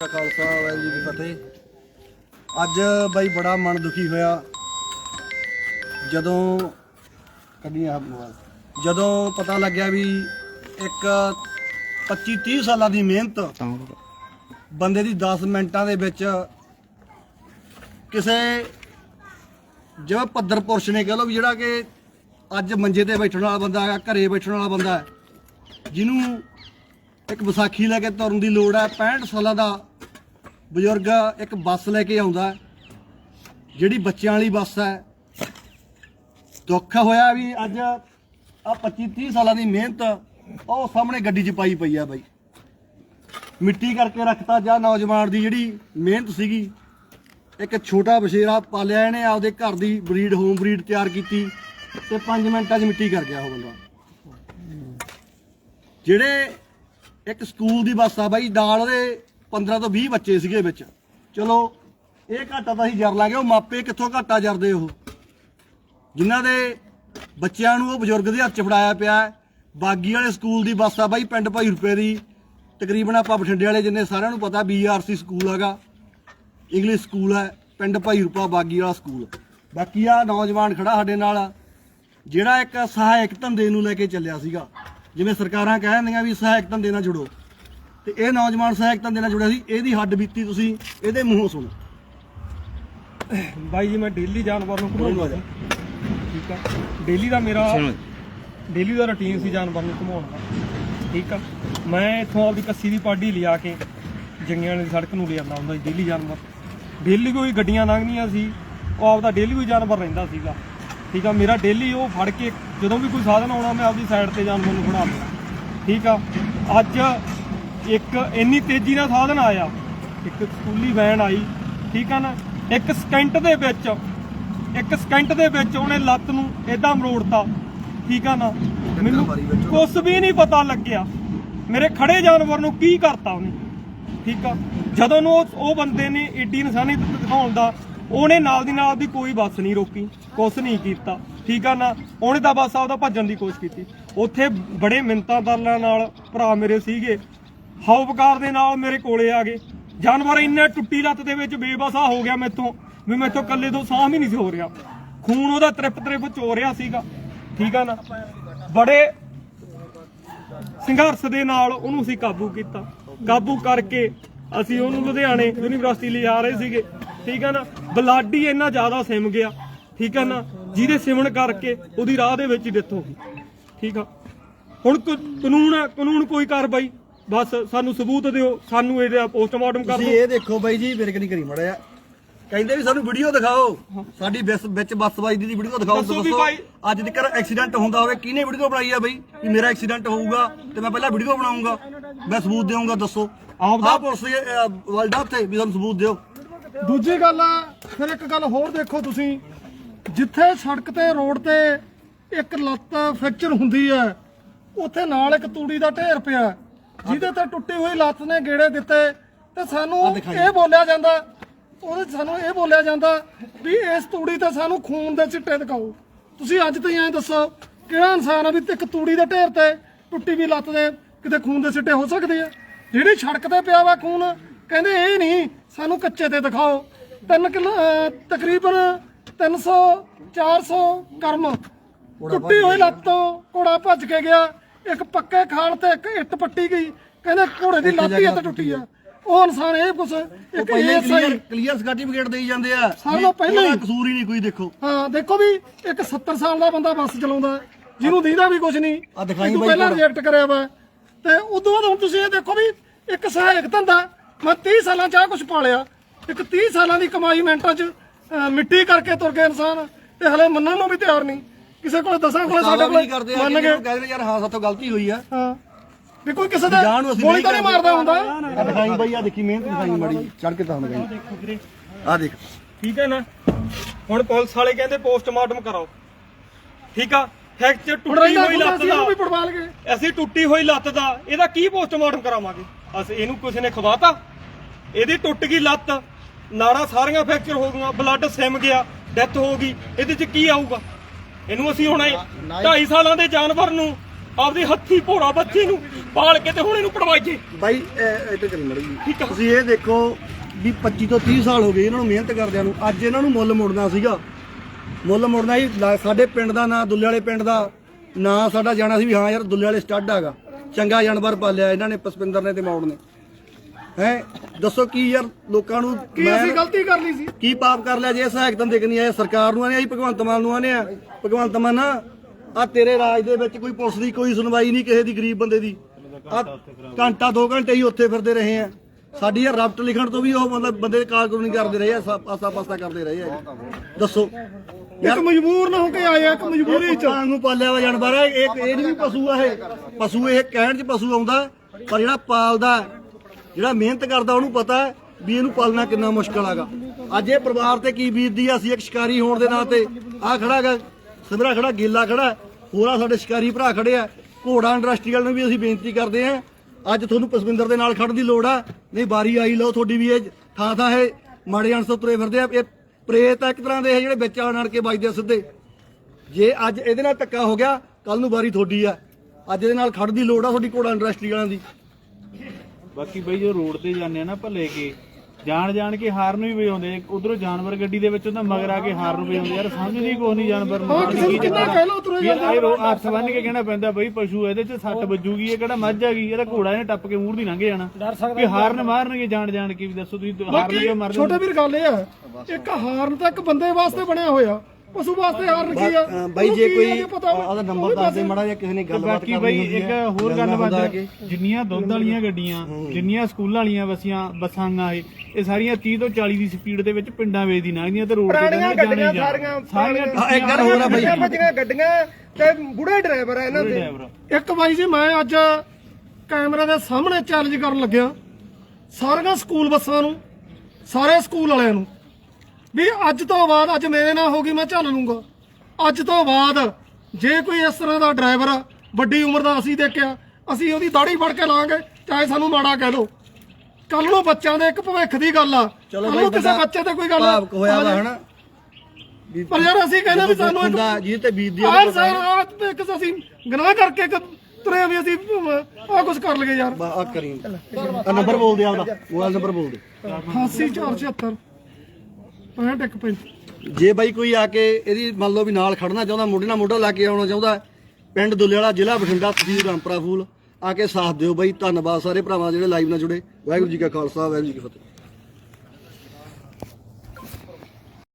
ਕਾ ਖਾਲਸਾ ਵਾਹਿਗੁਰੂ ਜੀ ਕੀ ਫਤਿਹ। ਅੱਜ ਬਾਈ ਬੜਾ ਮਨ ਦੁਖੀ ਹੋਇਆ। ਜਦੋਂ ਕੱਢੀ ਆ ਮੋਬਾਈਲ। ਜਦੋਂ ਪਤਾ ਲੱਗਿਆ ਵੀ ਇੱਕ 25 30 ਸਾਲਾਂ ਦੀ ਮਿਹਨਤ ਬੰਦੇ ਦੀ 10 ਮਿੰਟਾਂ ਦੇ ਵਿੱਚ ਕਿਸੇ ਜਿਵੇਂ ਪੱਧਰ ਪੁਰਸ਼ ਨੇ ਕਹ ਲਓ ਵੀ ਜਿਹੜਾ ਕਿ ਅੱਜ ਮੰਜੇ ਤੇ ਬੈਠਣ ਵਾਲਾ ਬੰਦਾ ਹੈ, ਘਰੇ ਬੈਠਣ ਵਾਲਾ ਬੰਦਾ ਹੈ, ਜਿਹਨੂੰ ਇੱਕ ਵਿਸਾਖੀ ਲੈ ਕੇ ਤੁਰਨ ਦੀ ਲੋੜ ਹੈ 65 ਸਾਲਾਂ ਦਾ ਬਜ਼ੁਰਗ ਇੱਕ ਬੱਸ ਲੈ ਕੇ ਆਉਂਦਾ ਜਿਹੜੀ ਬੱਚਿਆਂ ਵਾਲੀ ਬੱਸ ਹੈ। ਦੁੱਖ ਹੋਇਆ ਵੀ ਅੱਜ ਆ 25 30 ਸਾਲਾਂ ਦੀ ਮਿਹਨਤ, ਉਹ ਸਾਹਮਣੇ ਗੱਡੀ 'ਚ ਪਾਈ ਪਈ ਆ ਬਾਈ। ਮਿੱਟੀ ਕਰਕੇ ਰੱਖਤਾ ਜਾਂ ਨੌਜਵਾਨ ਦੀ ਜਿਹੜੀ ਮਿਹਨਤ ਸੀਗੀ। ਇੱਕ ਛੋਟਾ ਬਸ਼ੇਰਾ ਪਾਲਿਆ ਇਹਨੇ, ਆਪਦੇ ਘਰ ਦੀ ਬਰੀਡ ਹੋਮ ਬਰੀਡ ਤਿਆਰ ਕੀਤੀ ਤੇ 5 ਮਿੰਟਾਂ 'ਚ ਮਿੱਟੀ ਕਰ ਗਿਆ ਉਹ ਬੰਦਾ। ਜਿਹੜੇ ਇੱਕ ਸਕੂਲ ਦੀ ਬੱਸ ਆ ਬਾਈ, ਨਾਲ ਦੇ 15 ਤੋਂ 20 ਬੱਚੇ ਸੀਗੇ ਵਿੱਚ। ਚਲੋ, ਇਹ ਘਾਟਾ ਤਾਂ ਅਸੀਂ ਜਰ ਲਾਂਗੇ, ਉਹ ਮਾਪੇ ਕਿੱਥੋਂ ਘਾਟਾ ਜਰਦੇ ਉਹ? ਜਿਨ੍ਹਾਂ ਦੇ ਬੱਚਿਆਂ ਨੂੰ ਉਹ ਬਜ਼ੁਰਗ ਦੇ ਹੱਥ 'ਚ ਫੜਾਇਆ ਪਿਆ ਬਾਗੀ ਵਾਲੇ ਸਕੂਲ ਦੀ ਬੱਸ ਆ ਬਾਈ, ਪਿੰਡ ਭਾਈ ਰੁਪਏ ਦੀ। ਤਕਰੀਬਨ ਆਪਾਂ ਬਠਿੰਡੇ ਵਾਲੇ ਜਿੰਨੇ ਸਾਰਿਆਂ ਨੂੰ ਪਤਾ ਬੀਆਰਸੀ ਸਕੂਲ ਹੈਗਾ। ਇੰਗਲਿਸ਼ ਸਕੂਲ ਹੈ, ਪਿੰਡ ਭਾਈ ਰੂਪਾ ਬਾਗੀ ਵਾਲਾ ਸਕੂਲ। ਬਾਕੀ ਆ ਨੌਜਵਾਨ ਖੜਾ ਸਾਡੇ ਨਾਲ, ਜਿਹੜਾ ਇੱਕ ਸਹਾਇਕ ਧੰਦੇ ਨੂੰ ਲੈ ਕੇ ਚੱਲਿਆ ਸੀਗਾ। ਜਿਵੇਂ ਸਰਕਾਰਾਂ ਕਹਿ ਦਿੰਦੀਆਂ ਵੀ ਸਹਾਇਕ ਧੰਦੇ ਨਾਲ ਜੁੜੋ ਤੇ ਇਹ ਨੌਜਵਾਨ ਸਹਾਇਕ ਧੰਦੇ ਨਾਲ ਜੁੜਿਆ ਸੀ ਇਹਦੀ ਹੱਡ ਬੀਤੀ ਤੁਸੀਂ ਇਹਦੇ ਮੂੰਹੋਂ ਸੁਣੋ। ਬਾਈ ਜੀ ਮੈਂ ਡੇਲੀ ਜਾਨਵਰ ਨੂੰ ਘੁਮਾਉਂਦਾ ਸੀ ਠੀਕ ਆ। ਡੇਲੀ ਦਾ ਮੇਰਾ ਡੇਲੀ ਦਾ ਰੁਟੀਨ ਸੀ ਜਾਨਵਰ ਨੂੰ ਘੁਮਾਉਣ ਦਾ। ਠੀਕ ਆ। ਮੈਂ ਇੱਥੋਂ ਆਪਦੀ ਕੱਸੀ ਦੀ ਪਾਡੀ ਲਿਆ ਕੇ ਜੰਗੀਆਂ ਦੀ ਸੜਕ ਨੂੰ ਲਿਆਉਂਦਾ ਹੁੰਦਾ ਸੀ ਡੇਲੀ ਜਾਨਵਰ। ਡੇਲੀ ਕੋਈ ਗੱਡੀਆਂ ਲੰਘਦੀਆਂ ਸੀ ਉਹ ਆਪਦਾ ਡੇਲੀ ਕੋਈ ਜਾਨਵਰ ਰਹਿੰਦਾ ਸੀਗਾ। ਠੀਕ ਆ। ਮੇਰਾ ਡੇਲੀ ਉਹ ਫੜ ਕੇ ਜਦੋਂ ਵੀ ਕੋਈ ਸਾਧਨ ਆਉਣਾ ਮੈਂ ਆਪਦੀ ਸਾਈਡ ਤੇ ਜਾਨਵਰ ਨੂੰ ਖੜਾ ਦਿੰਦਾ ਠੀਕ ਆ? ਅੱਜ ਇੱਕ ਇੰਨੀ ਤੇਜ਼ੀ ਨਾਲ ਸਾਧਨ ਆਇਆ। ਇੱਕ ਸਕੂਲੀ ਵੈਨ ਆਈ ਠੀਕ ਆ ਨਾ? ਇੱਕ ਸਕਿੰਟ ਦੇ ਵਿੱਚ ਇੱਕ ਸਕਿੰਟ ਦੇ ਵਿੱਚ ਉਹਨੇ ਲੱਤ ਨੂੰ ਏਦਾਂ ਮਰੋੜਤਾ। ਠੀਕ ਆ ਨਾ? ਮੈਨੂੰ ਕੁਝ ਵੀ ਨਹੀਂ ਪਤਾ ਲੱਗਿਆ। ਮੇਰੇ ਖੜੇ ਜਾਨਵਰ ਨੂੰ ਕੀ ਕਰਤਾ ਉਹਨੇ? ਠੀਕ ਆ? ਜਦੋਂ ਨੂੰ ਉਹ ਬੰਦੇ ਨੇ ਏਡੀ ਇਨਸਾਨੀਅਤ ਦਿਖਾਉਣ ਦਾ ਉਹਨੇ ਨਾਲ ਦੀ ਨਾਲ ਦੀ ਕੋਈ ਬੱਸ ਨਹੀਂ ਰੋਕੀ ਕੁਛ ਨਹੀਂ ਕੀਤਾ। ਠੀਕ ਆ ਨਾ, ਉਹਨੇ ਤਾਂ ਬਸ ਆਪਦਾ ਭੱਜਣ ਦੀ ਕੋਸ਼ਿਸ਼ ਕੀਤੀ। ਉੱਥੇ ਬੜੇ ਮਿੰਤਾਂ ਤਰਲਾਂ ਨਾਲ ਭਰਾ ਮੇਰੇ ਸੀਗੇ। ਹੌਬਕਾਰ ਦੇ ਨਾਲ ਮੇਰੇ ਕੋਲੇ ਆ ਗਏ। ਜਾਨਵਰ ਇੰਨੇ ਟੁੱਟੀ ਲੱਤ ਦੇ ਵਿੱਚ ਬੇਬਸਾ ਹੋ ਗਿਆ ਮੈਥੋਂ, ਵੀ ਮੈਥੋਂ ਇਕੱਲੇ ਤੋਂ ਸਾਹ ਵੀ ਨਹੀਂ ਸੀ ਹੋ ਰਿਹਾ। ਖੂਨ ਉਹਦਾ ਤ੍ਰਿਪ ਤ੍ਰਿਪ ਚੋ ਰਿਹਾ ਸੀਗਾ। ਠੀਕ ਆ ਨਾ? ਬੜੇ ਸੰਘਰਸ਼ ਦੇ ਨਾਲ ਉਹਨੂੰ ਅਸੀਂ ਕਾਬੂ ਕੀਤਾ। ਕਾਬੂ ਕਰਕੇ ਅਸੀਂ ਉਹਨੂੰ ਲੁਧਿਆਣੇ ਯੂਨੀਵਰਸਿਟੀ ਲੈ ਰਹੇ ਸੀਗੇ। ਠੀਕ ਆ ਨਾ? ਬਲਾਡੀ ਇੰਨਾ ਜ਼ਿਆਦਾ ਸਿਮ ਗਿਆ। ਠੀਕ ਆ ਨਾ? ਜਿਹਦੇ ਸਿਮਣ ਕਰਕੇ ਉਹਦੀ ਰਾਹ ਦੇ ਵਿੱਚ ਹੀ ਡੈਥ ਹੋ ਗਈ। ਠੀਕ ਆ? ਹੁਣ ਕ- ਕਾਨੂੰਨ ਆ, ਕਾਨੂੰਨ ਕੋਈ ਕਾਰਵਾਈ। ਬਸ ਸਾਨੂੰ ਸਬੂਤ ਦਿਓ ਸਾਨੂੰ ਇਹਦਾ ਪੋਸਟਮਾਰਟਮ ਕਰ ਦਿਓ। ਇਹ ਦੇਖੋ ਬਾਈ ਜੀ ਮੇਰੇ ਕਨੀ ਕਰੀ ਮੜਿਆ। ਕਹਿੰਦੇ ਵੀ ਸਾਨੂੰ ਵੀਡੀਓ ਦਿਖਾਓ। ਸਾਡੀ ਵਿੱਚ ਵਿੱਚ ਬੱਸ ਵੱਜਦੀ ਦੀ ਵੀਡੀਓ ਦਿਖਾਓ ਦੱਸੋ ਤਾਂ ਅੱਜ ਤੱਕ ਐਕਸੀਡੈਂਟ ਹੁੰਦਾ ਹੋਵੇ ਕਿਹਨੇ ਵੀਡੀਓ ਬਣਾਈ ਆ ਬਈ? ਵੀ ਮੇਰਾ ਐਕਸੀਡੈਂਟ ਹੋਊਗਾ ਤੇ ਮੈਂ ਪਹਿਲਾਂ ਵੀਡੀਓ ਬਣਾਉਂਗਾ ਮੈਂ ਸਬੂਤ ਦੇਵਾਂਗਾ ਦੱਸੋ। ਆਪਦਾ- ਪੁਲਿਸ ਵਰਲਡ ਉੱਥੇ ਵੀ ਸਾਨੂੰ ਸਬੂਤ ਦਿਓ। ਦੂਜੀ ਗੱਲ ਆ ਫਿਰ ਇੱਕ ਗੱਲ ਹੋਰ ਦੇਖੋ ਤੁਸੀਂ। ਜਿੱਥੇ ਸੜਕ ਤੇ ਰੋਡ ਤੇ ਇੱਕ ਲੱਤ ਫ੍ਰੈਕਚਰ ਹੁੰਦੀ ਹੈ ਉੱਥੇ ਨਾਲ ਇੱਕ ਤੂੜੀ ਦਾ ਢੇਰ ਪਿਆ। ਜਿਹਦੇ ਤੇ ਟੁੱਟੀ ਹੋਈ ਲੱਤ ਨੇ ਗੇੜੇ ਦਿੱਤੇ ਤੇ ਸਾਨੂੰ ਇਹ ਬੋਲਿਆ ਜਾਂਦਾ ਉਹਦੇ ਸਾਨੂੰ ਇਹ ਬੋਲਿਆ ਜਾਂਦਾ ਵੀ ਇਸ ਤੂੜੀ ਤੇ ਸਾਨੂੰ ਖੂਨ ਦੇ ਚਿੱਟੇ ਦਿਖਾਓ। ਤੁਸੀਂ ਅੱਜ ਤਾਈਂ ਐਂ ਦੱਸੋ ਕਿਹੜਾ ਇਨਸਾਨ ਆ ਵੀ ਇੱਕ ਤੂੜੀ ਦੇ ਢੇਰ ਤੇ ਟੁੱਟੀ ਵੀ ਲੱਤ ਦੇ ਕਿਤੇ ਖੂਨ ਦੇ ਸਿੱਟੇ ਹੋ ਸਕਦੇ ਆ? ਜਿਹੜੀ ਸੜਕ ਤੇ ਪਿਆ ਵਾ ਖੂਨ ਕਹਿੰਦੇ ਇਹ ਨਹੀਂ ਸਾਨੂੰ ਕੱਚੇ ਤੇ ਦਿਖਾਓ। 3 ਕਿਲੋ ਤਕਰੀਬਨ 300 400 ਕਰਮ। ਟੁੱਟੀ ਹੋਈ ਲੱਤ ਤੋਂ ਘੋੜਾ ਭੱਜ ਕੇ ਗਿਆ। ਇੱਕ ਪੱਕੇ ਖਾਲ ਤੇ ਇੱਕ ਇੱਟ ਪੱਟੀ ਗਈ। ਕਹਿੰਦੇ ਘੋੜੇ ਦੀ ਲੱਤ ਹੀ ਇੱਥੇ ਟੁੱਟੀ ਆ। ਉਹ ਇਨਸਾਨ ਇਹ ਕੁਛ ਇੱਕ ਇਹ ਕਲੀਅਰ ਸਹੀ ਕਲੀਅਰ ਸਰਟੀਫਿਕੇਟ ਦੇਈ ਜਾਂਦੇ ਆ। ਨਾਲੋਂ ਪਹਿਲਾਂ ਹੀ। ਕਸੂਰ ਹੀ ਨਹੀਂ ਕੋਈ ਦੇਖੋ। ਹਾਂ ਦੇਖੋ ਵੀ ਇੱਕ 70 ਸਾਲ ਦਾ ਬੰਦਾ ਬੱਸ ਚਲਾਉਂਦਾ। ਜਿਹਨੂੰ ਦੀਦਾ ਵੀ ਕੁਝ ਨਹੀਂ। ਆਹ ਦਿਖਾਈ ਬਾਈ ਪਹਿਲਾਂ। ਰਿਜੈਕਟ ਕਰਿਆ ਵਾ। ਤੇ ਉਦੋਂ ਬਾਅਦ ਹੁਣ ਤੁਸੀਂ ਇਹ ਦੇਖੋ ਵੀ ਇੱਕ ਸਹਾਇਕ ਧੰਦਾ। ਮੈਂ 30 ਸਾਲਾਂ ਚ ਆ ਕੁਝ ਪਾਲਿਆ। ਇੱਕ 30 ਸਾਲਾਂ ਦੀ ਕਮਾਈ ਮਿੰਟਾਂ ਚ ਮਿੱਟੀ ਕਰਕੇ ਤੁਰ ਗਿਆ ਇਨਸਾਨ ਤੇ ਹਲੇ ਮੰਨਣ ਨੂੰ ਵੀ ਤਿਆਰ ਨਹੀਂ। ਕਿਸੇ ਕੋਲ ਦਸਾਂ ਕੋਲੇ ਸਾਡੇ ਕੋਲ ਮੰਨ ਗਏ। ਕਹਿੰਦੇ ਯਾਰ ਹਾਂ ਸਾਥੋਂ ਗਲਤੀ ਹੋਈ ਆ। ਹਾਂ। ਵੀ ਕੋਈ ਕਿਸੇ ਦਾ ਜਾਨ ਨੂੰ ਅਸੀਂ ਗੋਲੀ ਤਾਂ ਨਹੀਂ ਮਾਰਦਾ ਹੁੰਦਾ। ਦਿਖਾਈ ਬਾਈ ਆ ਦੇਖੀ ਮਿਹਨਤ ਦਿਖਾਈ ਮੜੀ ਚੜ ਕੇ ਤਾਂ ਵੀਰੇ ਆ ਦੇਖ। ਠੀਕ ਹੈ ਨਾ? ਹੁਣ ਪੁਲਿਸ ਵਾਲੇ ਕਹਿੰਦੇ ਪੋਸਟਮਾਰਟਮ ਕਰਾਓ। ਠੀਕ ਆ? ਫੈਕਚਰ ਹੁਣ ਟੁੱਟੀ ਹੋਈ ਲੱਤ ਦਾ। ਗਏ ਅਸੀਂ ਟੁੱਟੀ ਹੋਈ ਲੱਤ ਦਾ। ਇਹਦਾ ਕੀ ਪੋਸਟਮਾਰਟਮ ਕਰਾਵਾਂਗੇ? ਅਸੀਂ ਇਹਨੂੰ ਕਿਸੇ ਨੇ ਖਵਾਤਾ? ਇਹਦੀ ਟੁੱਟ ਗਈ ਲੱਤ। ਨਾੜਾਂ ਸਾਰੀਆਂ ਫ੍ਰੈਕਚਰ ਹੋ ਗਈਆਂ ਬਲੱਡ ਸਿਮ ਗਿਆ ਡੈਥ ਹੋ ਗਈ। ਇਹਦੇ ਚ ਕੀ ਆਊਗਾ? ਇਹਨੂੰ ਅਸੀਂ ਹੁਣ 2.5 ਸਾਲਾਂ ਦੇ ਜਾਨਵਰ ਨੂੰ ਆਪਦੇ ਹੱਥੀ ਭੋਰਾ ਬੱਚੇ ਨੂੰ ਪਾਲ ਕੇ ਤੇ ਹੁਣ ਇਹਨੂੰ ਪੜਵਾਈਏ। ਬਾਈ ਇਹ ਤੇ ਚੱਲ ਮੜੀ। ਤੁਸੀਂ ਇਹ ਦੇਖੋ ਵੀ 25 ਤੋਂ 30 ਸਾਲ ਹੋ ਗਏ ਇਹਨਾਂ ਨੂੰ ਮਿਹਨਤ ਕਰਦਿਆਂ ਨੂੰ। ਅੱਜ ਇਹਨਾਂ ਨੂੰ ਮੁੱਲ ਮੋੜਨਾ ਸੀਗਾ। ਮੁੱਲ ਮੋੜਨਾ ਹੀ ਸਾਡੇ ਪਿੰਡ ਦਾ ਨਾਂ ਦੁੱਲੇ ਵਾਲੇ ਪਿੰਡ ਦਾ ਨਾਂ ਸਾਡਾ ਜਾਣਾ ਸੀ ਵੀ ਹਾਂ ਯਾਰ ਦੁੱਲੇ ਵਾਲੇ ਸਟੱਡ ਹੈਗਾ। ਚੰਗਾ ਜਾਨਵਰ ਪਾਲਿਆ ਇਹਨਾਂ ਨੇ ਪਸਪਿੰਦਰ ਨੇ ਤੇ ਮੌੜ ਨੇ। ਹੈ? ਦੱਸੋ ਕੀ ਯਾਰ ਲੋਕਾਂ ਨੂੰ ਕੀ ਮੈਂ- ਅਸੀਂ ਗਲਤੀ ਕਰ ਲਈ ਸੀ? ਕੀ ਪਾਪ ਕਰ ਲਿਆ ਜੇ ਸਹਾਇਕ ਤਾਂ ਦੇਖਣੀ ਆਏ? ਸਰਕਾਰ ਨੂੰ ਆਨੇ ਆਈ ਭਗਵੰਤ ਮਾਨ ਨੂੰ ਆਨੇ ਆ? ਭਗਵੰਤ ਮਾਨ ਆ ਤੇਰੇ ਰਾਜ ਦੇ ਵਿੱਚ ਕੋਈ ਪੁਲਿਸ ਦੀ ਕੋਈ ਸੁਣਵਾਈ ਨਹੀਂ ਕਿਸੇ ਦੀ ਗਰੀਬ ਬੰਦੇ ਦੀ। ਆ ਘੰਟਾ 2 ਘੰਟੇ ਹੀ ਉੱਥੇ ਫਿਰਦੇ ਰਹੇ ਆ। ਸਾਡੀ ਇਹ ਰਪਟ ਲਿਖਣ ਤੋਂ ਵੀ ਉਹ ਮਤਲਬ ਬੰਦੇ ਕਾਰਕੁਨੀ ਕਰਦੇ ਰਹੇ ਆ ਆਸਾ ਪਾਸਾ ਕਰਦੇ ਰਹੇ ਆ ਦੱਸੋ। ਇੱਕ ਮਜਬੂਰ ਨਾ ਹੋ ਕੇ ਆਏ ਆ, ਇੱਕ ਮਜਬੂਰੀ ਚ। ਕਾਂ ਨੂੰ ਪਾਲਿਆ ਵਾ ਜਾਨਵਰ ਹੈ ਇਹ ਇਹ ਨਹੀਂ ਵੀ ਪਸ਼ੂ ਆ ਇਹ। ਪਸ਼ੂ ਇਹ ਕਹਿਣ 'ਚ ਪਸ਼ੂ ਆਉਂਦਾ ਪਰ ਜਿਹੜਾ ਪਾਲਦਾ ਜਿਹੜਾ ਮਿਹਨਤ ਕਰਦਾ ਉਹਨੂੰ ਪਤਾ ਹੈ ਵੀ ਇਹਨੂੰ ਪਾਲਣਾ ਕਿੰਨਾ ਮੁਸ਼ਕਲ ਹੈਗਾ। ਅੱਜ ਇਹ ਪਰਿਵਾਰ ਤੇ ਕੀ ਬੀਤਦੀ ਆ, ਅਸੀਂ ਇੱਕ ਸ਼ਿਕਾਰੀ ਹੋਣ ਦੇ ਨਾਤੇ ਆ ਖੜਾ ਹੈਗਾ ਸਿਮਰਾ ਖੜਾ, ਗੇਲਾ ਖੜਾ, ਹੋਰਾ ਸਾਡੇ ਸ਼ਿਕਾਰੀ ਭਰਾ ਖੜੇ ਆ। ਘੋੜਾ ਇੰਡਸਟਰੀਅਲ ਨੂੰ ਵੀ ਅਸੀਂ ਬੇਨਤੀ ਕਰਦੇ ਆ ਅੱਜ ਤੁਹਾਨੂੰ ਪਸਵਿੰਦਰ ਦੇ ਨਾਲ ਖੜਨ ਦੀ ਲੋੜ ਆ। ਨਹੀਂ, ਵਾਰੀ ਆਈ, ਲਓ ਤੁਹਾਡੀ ਵੀ ਇਹ ਥਾਂ ਥਾਂ ਇਹ ਮਾੜੇ ਅਨਸਰ ਤੁਰੇ ਫਿਰਦੇ ਆ। ਇਹ ਪ੍ਰੇਤ ਆ ਇੱਕ ਤਰ੍ਹਾਂ ਦੇ ਇਹ ਜਿਹੜੇ ਵਿੱਚ ਆਣ ਆਣ ਕੇ ਵੱਜਦੇ ਸਿੱਧੇ। ਜੇ ਅੱਜ ਇਹਦੇ ਨਾਲ ਧੱਕਾ ਹੋ ਗਿਆ ਕੱਲ ਨੂੰ ਵਾਰੀ ਤੁਹਾਡੀ ਆ। ਅੱਜ ਇਹਦੇ ਨਾਲ ਖੜਨ ਦੀ ਲੋੜ ਆ ਤੁਹਾਡੀ ਘੋੜਾ ਇੰਡਸਟਰੀ ਵਾਲਿਆਂ ਦੀ। ਬਾਕੀ ਬਈ ਜੋ ਰੋਡ ਤੇ ਜਾਂਦੇ ਆ ਨਾ ਭੱਲੇ ਕੇ ਜਾਣ ਜਾਣ ਕੇ ਹਾਰਨ ਵੀ ਵਜਾਉਂਦੇ ਉਧਰੋਂ ਜਾਨਵਰ ਗੱਡੀ ਦੇ ਵਿੱਚ ਉਹਦਾ ਮਗਰ ਆ ਕੇ ਹਾਰਨ ਵਜਾਉਂਦੇ ਯਾਰ ਸਮਝਦੀ ਕੁਛ ਨਹੀਂ ਜਾਨਵਰ ਨੂੰ। ਹਾਂ, ਕਿਸੇ ਨੂੰ ਕਿੰਨਾ ਕਹਿ ਲਓ ਤੁਰੇ ਵੀ ਆਏ ਰੋ ਹੱਥ ਬੰਨ ਕੇ ਕਹਿਣਾ ਪੈਂਦਾ ਬਈ ਪਸ਼ੂ ਇਹਦੇ ਚ ਸੱਟ ਵੱਜੂਗੀ ਇਹ ਕਿਹੜਾ ਮੱਝ ਆ ਗਈ ਇਹਦਾ ਘੋੜਾ ਇਹਨੇ ਟੱਪ ਕੇ ਮੂਹਰ ਦੀ ਲੰਘ ਜਾਣਾ। ਵੀ ਹਾਰਨ ਮਾਰਨਗੇ ਜਾਣ ਜਾਣ ਕੇ ਵੀ ਦੱਸੋ ਤੁਸੀਂ ਹਾਰਨ ਕਿਉਂ ਮਾਰਦੇ ਛੋਟੇ ਵੀਰ ਗੱਲ ਇਹ ਹੈ ਇੱਕ ਹਾਰਨ ਤਾਂ ਇੱਕ ਬੰਦੇ ਵਾਸਤੇ ਬਣਿਆ ਹੋਇਆ। ਪਸ਼ੂ ਵਾਸਤੇ ਹਾਰਨ ਕੀ ਆ। ਬਾਈ ਜੇ ਕੋਈ ਆ ਜੇ ਪਤਾ ਹੋਵੇ, ਆਦਾ ਉਹ ਨੰਬਰ ਦੱਸ ਦੇ ਮੜਾ ਜਾਂ ਕਿਸੇ ਨੇ ਗੱਲਬਾਤ ਬਾਕੀ ਕਰਨੀ ਬਈ ਇੱਕ ਹੋਰ ਗੱਲਬਾਤ ਜਿੰਨੀਆਂ ਦੁੱਧ ਵਾਲੀਆਂ ਗੱਡੀਆਂ ਜਿੰਨੀਆਂ ਸਕੂਲਾਂ ਵਾਲੀਆਂ ਬੱਸੀਆਂ ਬੱਸਾਂ ਆ ਇਹ ਇਹ ਸਾਰੀਆਂ 30 ਤੋਂ 40 ਦੀ ਸਪੀਡ ਦੇ ਵਿੱਚ ਪਿੰਡਾਂ ਵੇਚ ਦੀ ਲੰਘਦੀਆਂ ਤੇ ਰੋਡ ਤੇ ਜਾਂਦੀਆਂ ਸਾਰੀਆਂ ਸਾਰੀਆਂ ਇੱਕ ਗੱਲ ਹੋਰ ਆ ਬਾਈ। ਭੱਜੀਆਂ ਗੱਡੀਆਂ ਤੇ ਬੁੜੇ ਡਰਾਈਵਰ ਆ ਇਹਨਾਂ ਦੇ। ਇੱਕ ਬਾਈ ਜੀ ਮੈਂ ਅੱਜ ਕੈਮਰੇ ਦੇ ਸਾਹਮਣੇ ਚੈਲੰਜ ਕਰਨ ਲੱਗਿਆ। ਸਾਰੀਆਂ ਸਕੂਲ ਬੱਸਾਂ ਨੂੰ ਸਾਰੇ ਸਕੂਲ ਵਾਲਿਆਂ ਨੂੰ। ਵੀ ਅੱਜ ਤੋਂ ਬਾਅਦ ਅੱਜ ਮੇਰੇ ਨਾਲ ਹੋ ਗਈ ਮੈਂ ਚੱਲ ਲੂੰਗਾ। ਅੱਜ ਤੋਂ ਬਾਅਦ ਜੇ ਕੋਈ ਇਸ ਤਰ੍ਹਾਂ ਦਾ ਡਰਾਈਵਰ ਵੱਡੀ ਉਮਰ ਦਾ ਅਸੀਂ ਦੇਖਿਆ ਅਸੀਂ ਉਹਦੀ ਦਾੜੀ ਫੜ ਕੇ ਲਾਂਗੇ ਚਾਹੇ ਸਾਨੂੰ ਮਾੜਾ ਕਹਿ ਲਓ। ਕੱਲ ਨੂੰ ਬੱਚਿਆਂ ਦੇ ਇੱਕ ਭਵਿੱਖ ਦੀ ਗੱਲ ਆ। ਚਲੋ ਬਾਈ ਕਿਸੇ ਬੱਚੇ ਤੇ ਕੋਈ ਗੱਲ ਭਾਵਕ ਹੋਇਆ ਵਾ ਹਨਾ? ਪਰ ਯਾਰ ਅਸੀਂ ਕਹਿੰਦੇ ਵੀ ਸਾਨੂੰ ਇੱਕ ਹੁੰਦਾ ਜਿਹਦੇ ਤੇ ਆ ਆਹ ਉਹਨੂੰ ਪਤਾ ਸਰ ਆਹ ਇੱਕ ਅਸੀਂ ਗੁਨਾਹ ਕਰਕੇ ਇੱਕ ਤੁਰੇ ਆ ਵੀ ਅਸੀਂ ਆਹ ਕੁਝ ਕਰ ਲਗੇ ਯਾਰ। ਆ ਕਰੀ। ਆ ਨੰਬਰ ਬੋਲ ਦੇ ਆਪਦਾ ਮੋਬਾਈਲ ਨੰਬਰ ਬੋਲ ਦੇ। 88476 65 ਜੇ ਬਾਈ ਕੋਈ ਆ ਕੇ ਇਹਦੀ ਮੰਨ ਲਓ ਵੀ ਨਾਲ ਖੜਨਾ ਚਾਹੁੰਦਾ, ਮੋਢੇ ਨਾਲ ਮੋਢਾ ਲਾ ਕੇ ਆਉਣਾ ਚਾਹੁੰਦਾ, ਪਿੰਡ ਦੁੱਲੇ ਵਾਲਾ ਜ਼ਿਲ੍ਹਾ ਬਠਿੰਡਾ ਤਹਿਸੀਲ ਰਾਮਪੁਰਾ ਫੂਲ ਆ ਕੇ ਸਾਥ ਦਿਓ ਬਾਈ, ਧੰਨਵਾਦ ਸਾਰੇ ਭਰਾਵਾਂ ਜਿਹੜੇ ਲਾਈਵ ਨਾਲ ਜੁੜੇ। ਵਾਹਿਗੁਰੂ ਜੀ ਕਾ ਖਾਲਸਾ, ਵਾਹਿਗੁਰੂ ਜੀ ਕੀ ਫਤਿਹ।